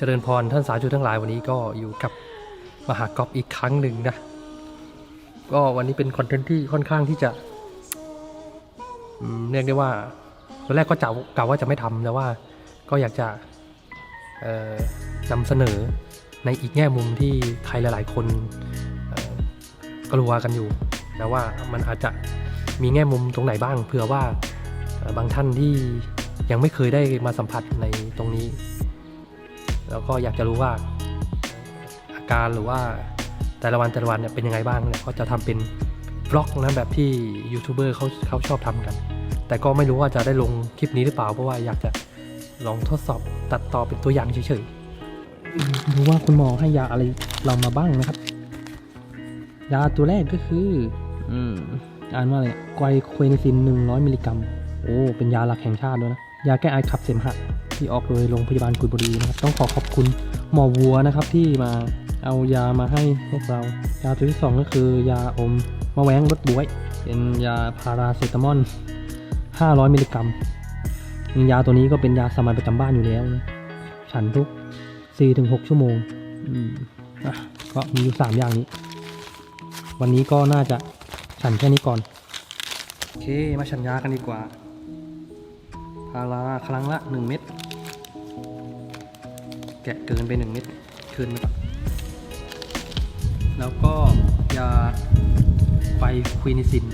เจริญพรท่านสาธุทั้งหลายวันนี้ก็อยู่กับมหากรอบอีกครั้งหนึ่งนะ ก็วันนี้เป็นคอนเทนต์ที่ค่อนข้างที่จะเรียกได้ว่าตอนแรกก็จะกล่าวว่าจะไม่ทำแต่ว่าก็อยากจะนำเสนอในอีกแง่มุมที่ใครหลาย ๆ คนกลัวกันอยู่นะว่ามันอาจจะมีแง่มุมตรงไหนบ้างเผื่อว่าบางท่านที่ยังไม่เคยได้มาสัมผัสในตรงนี้ แล้วก็อยากจะรู้ว่าอาการหรือว่าแต่ละวันแต่ละวันเนี่ยเป็นยังไงบ้างเนี่ยก็จะทำเป็นบล็อกนะแบบที่ยูทูบเบอร์เขาเขาชอบทำกัน แต่ก็ไม่รู้ว่าจะได้ลงคลิปนี้หรือเปล่าเพราะว่าอยากจะลองทดสอบตัดต่อเป็นตัวอย่างเฉยๆดูว่าคุณหมอให้ยาอะไรเรามาบ้างนะครับ ยาตัวแรกก็คืออืมอ่านว่าอะไรไกวโคเนซิน100มิลลิกรัม โอ้ เป็นยาหลักแห่งชาติด้วยนะ ยาแก้ไอขับเสมหะที่ออกโดยโรงพยาบาลกุยบุรีนะครับ ต้องขอขอบคุณหมอวัวนะครับที่มาเอายามาให้พวกเรา ยาตัวที่สองก็คือยาอมมะแว้งรสบวย เป็นยาพาราเซตามอล500 มิลลิกรัม ยาตัวนี้ก็เป็นยาสามัญประจำบ้านอยู่แล้วนะฉันทุก 4-6 ชั่วโมงก็มีอยู่ 3 อย่างนี้ วันนี้ก็น่าจะฉันแค่นี้ก่อน โอเค มาฉันยากันดีกว่า พาราครั้งละ 1 เม็ดแกะเกินไป 1 เม็ดคืนไปก่อนแล้วก็ยาไฟควินิซิน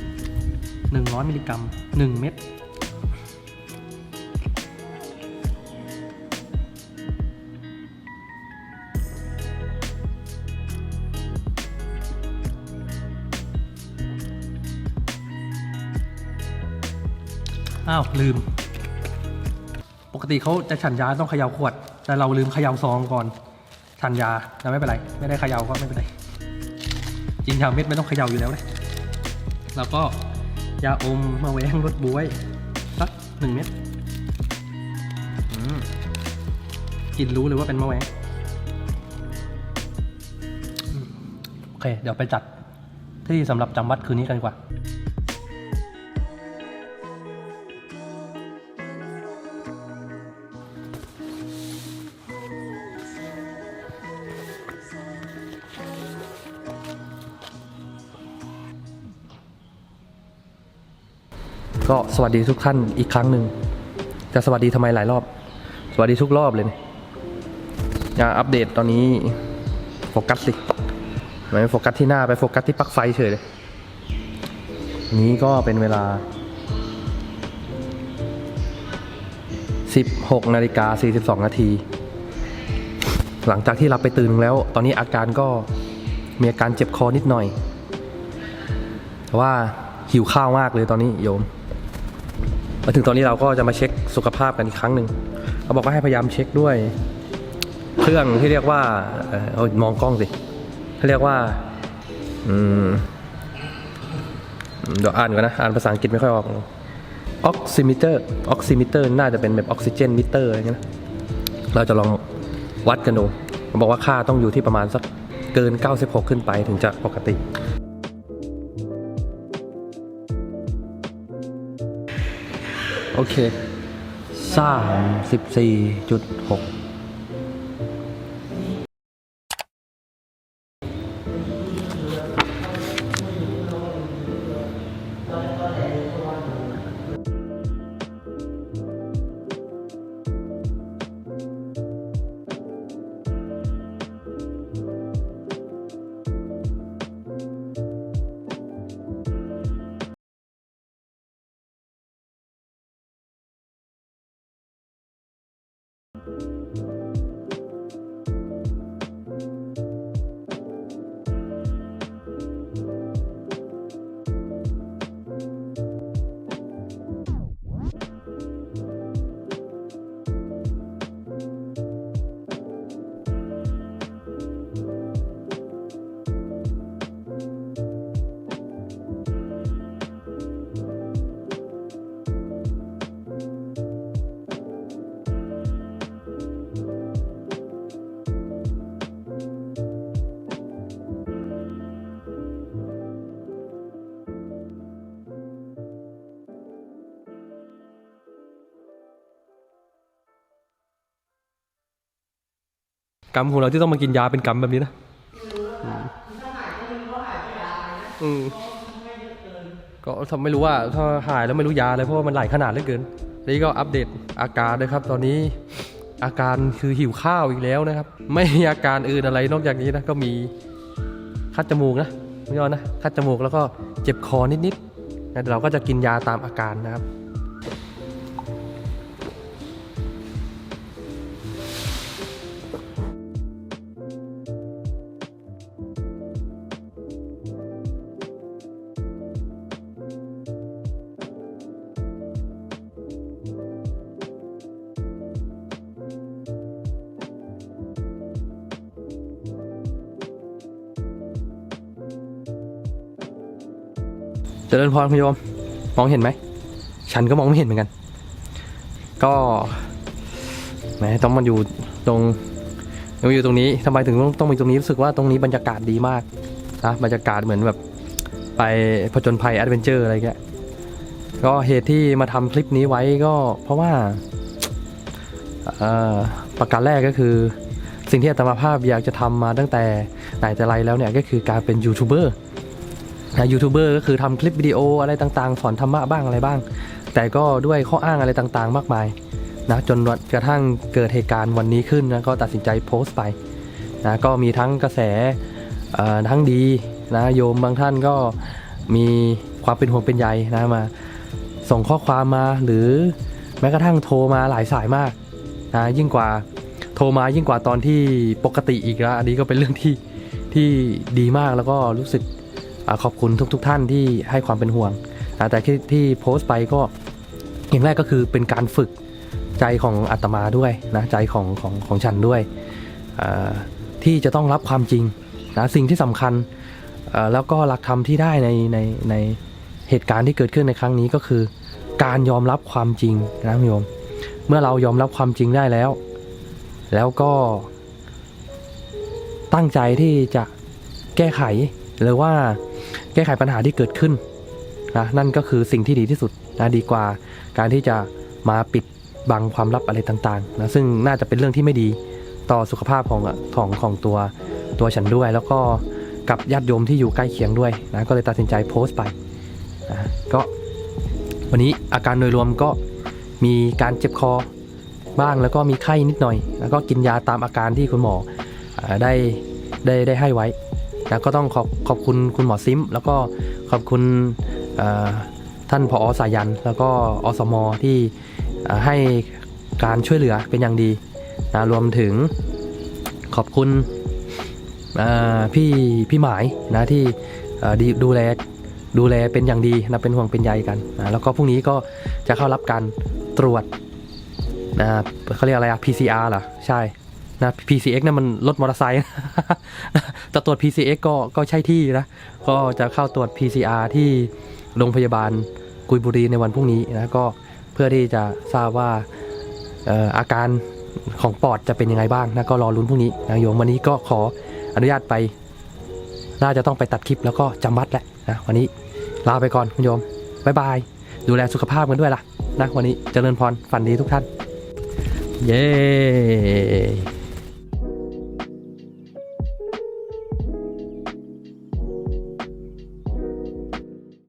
100 มิลลิกรัม 1 เม็ดอ้าว ลืม ติเขาจะฉันยาต้องเขย่าขวด แต่เราลืมเขย่าซองก่อน ฉันยาแต่ไม่เป็นไร ไม่ได้เขย่าก็ไม่เป็นไรจริงยาเม็ดไม่ต้องเขย่าอยู่แล้วนะแล้วก็ยาอมมาแวงรสบวยสักหนึ่งเม็ดอืมกินรู้เลยว่าเป็นมะแวงโอเค เดี๋ยวไปจัดที่สำหรับจำวัดคืนนี้กันดีกว่า ก็สวัสดีทุกท่านอีกครั้งหนึ่งจะสวัสดีทำไมหลายรอบ สวัสดีทุกรอบเลยเนี่ยอย่าอัปเดตตอนนี้โฟกัสสิไม่โฟกัสที่หน้าไปโฟกัสที่ปลั๊กไฟเฉยเลยนี้ก็เป็นเวลา 16นาฬิกา42นาที หลังจากที่เราไปตื่นแล้ว ตอนนี้อาการก็มีอาการเจ็บคอนิดหน่อย แต่ว่าหิวข้าวมากเลยตอนนี้โยม มาถึงตอนนี้เราก็จะมาเช็คสุขภาพกันอีกครั้งหนึ่งเขาบอกว่าให้พยายามเช็คด้วย เครื่องที่เรียกว่าเออเอามองกล้องสิเขาเรียกว่าอืมเดี๋ยวอ่านก่อนนะ อ่านภาษาอังกฤษไม่ค่อยออกออกซิมิเตอร์ออกซิมิเตอร์น่าจะเป็นแบบออกซิเจนมิเตอร์อะไรเงี้ยนะเราจะลองวัดกันดูเขาบอกว่าค่าต้องอยู่ที่ประมาณสักเกิน 96 ขึ้นไปถึงจะปกติ โอเคสามสิบสี่จุดหก กรรมของเราที่ต้องมากินยาเป็นกรรมแบบนี้นะอืมอืมก็ทำไม่รู้ว่าถ้าหายแล้วไม่รู้ยาเลยเพราะว่ามันหลายขนาดเหลือเกินนี่ก็อัปเดตอาการนะครับ ตอนนี้อาการคือหิวข้าวอีกแล้วนะครับ ไม่มีอาการอื่นอะไรนอกจากนี้นะก็มีคัดจมูกนะไม่ยอมนะคัดจมูกแล้วก็เจ็บคอนิดๆนะเดี๋ยวเราก็จะกินยาตามอาการนะครับ ริญพรคุณโยม มองเห็นไหม ฉันก็มองไม่เห็นเหมือนกัน ก็แหมต้องมาอยู่ตรงมาอยู่ตรงนี้ทำไมถึงต้องต้องมาตรงนี้รู้สึกว่าตรงนี้บรรยากาศดีมากนะบรรยากาศเหมือนแบบไปผจญภัยแอดเวนเจอร์อะไรเงี้ยก็เหตุที่มาทำคลิปนี้ไว้ก็เพราะว่าประการแรกก็คือ สิ่งที่อาตมาภาพอยากจะทำมาตั้งแต่ไหนแต่ไรแล้วเนี่ยก็คือการเป็นยูทูบเบอร์ ยูทูบเบอร์ก็คือทำคลิปวิดีโออะไรต่างๆ สอนธรรมะบ้างอะไรบ้าง แต่ก็ด้วยข้ออ้างอะไรต่างๆ มากมายนะจนกระทั่งเกิดเหตุการณ์วันนี้ขึ้นนะก็ตัดสินใจโพสต์ไปนะก็มีทั้งกระแสทั้งดีนะโยมบางท่านก็มีความเป็นห่วงเป็นใยนะมาส่งข้อความมาหรือแม้กระทั่งโทรมาหลายสายมากนะยิ่งกว่าโทรมายิ่งกว่าตอนที่ปกติอีกแล้วอันนี้ก็เป็นเรื่องที่ที่ดีมากแล้วก็รู้สึก ขอบคุณทุกๆทท่านที่ให้ความเป็นห่วงนะแต่ที่ที่โพสต์ไปก็อย่างแรกก็คือเป็นการฝึกใจของอาตมาด้วยนะใจของของของฉันด้วย ที่จะต้องรับความจริงนะสิ่งที่สำคัญแล้วก็หลักธรรมที่ได้ในในในเหตุการณ์ที่เกิดขึ้นในครั้งนี้ก็คือ การยอมรับความจริงนะโยม เมื่อเรายอมรับความจริงได้แล้ว แล้วก็ ตั้งใจที่จะแก้ไขหรือว่า แก้ไขปัญหาที่เกิดขึ้นนะนั่นก็คือสิ่งที่ดีที่สุดนะดีกว่าการที่จะมาปิดบังความลับอะไรต่างๆนะซึ่งน่าจะเป็นเรื่องที่ไม่ดีต่อสุขภาพของของของตัวตัวฉันด้วย แล้วก็กับญาติโยมที่อยู่ใกล้เคียงด้วยนะก็เลยตัดสินใจโพสต์ไปนะก็วันนี้อาการโดยรวมก็มีการเจ็บคอบ้างแล้วก็มีไข้นิดหน่อย แล้วก็กินยาตามอาการที่คุณหมอได้ได้ได้ให้ไว้ นะก็ต้องขอบขอบคุณคุณหมอซิม แล้วก็ขอบคุณท่านผอสายัน แล้วก็อสมที่ให้การช่วยเหลือเป็นอย่างดีนะรวมถึงขอบคุณพี่พี่หมายนะที่ดีดูแลดูแลเป็นอย่างดีนะเป็นห่วงเป็นใยกันนะแล้วก็พรุ่งนี้ก็จะเข้ารับการตรวจนะเขาเรียกอะไรอะ PCR เหรอใช่ นะ PCX เนี่ยมันรถมอเตอร์ไซค์จะตรวจ PCX ก็ก็ใช่ที่นะ ก็จะเข้าตรวจ PCR ที่โรงพยาบาลกุยบุรีในวันพรุ่งนี้นะ ก็เพื่อที่จะทราบว่าอออาการของปอดจะเป็นยังไงบ้างนะ ก็รอลุ้นพรุ่งนี้นะโยมวันนี้ก็ขออนุญาตไป น่าจะต้องไปตัดคลิปแล้วก็จำวัดแหล้วนะวันนี้ลาไปก่อนคุณโยมบายบาย ดูแลสุขภาพกันด้วยล่ะนะวันนี้เจริญพรฝันดีทุกท่าน เย้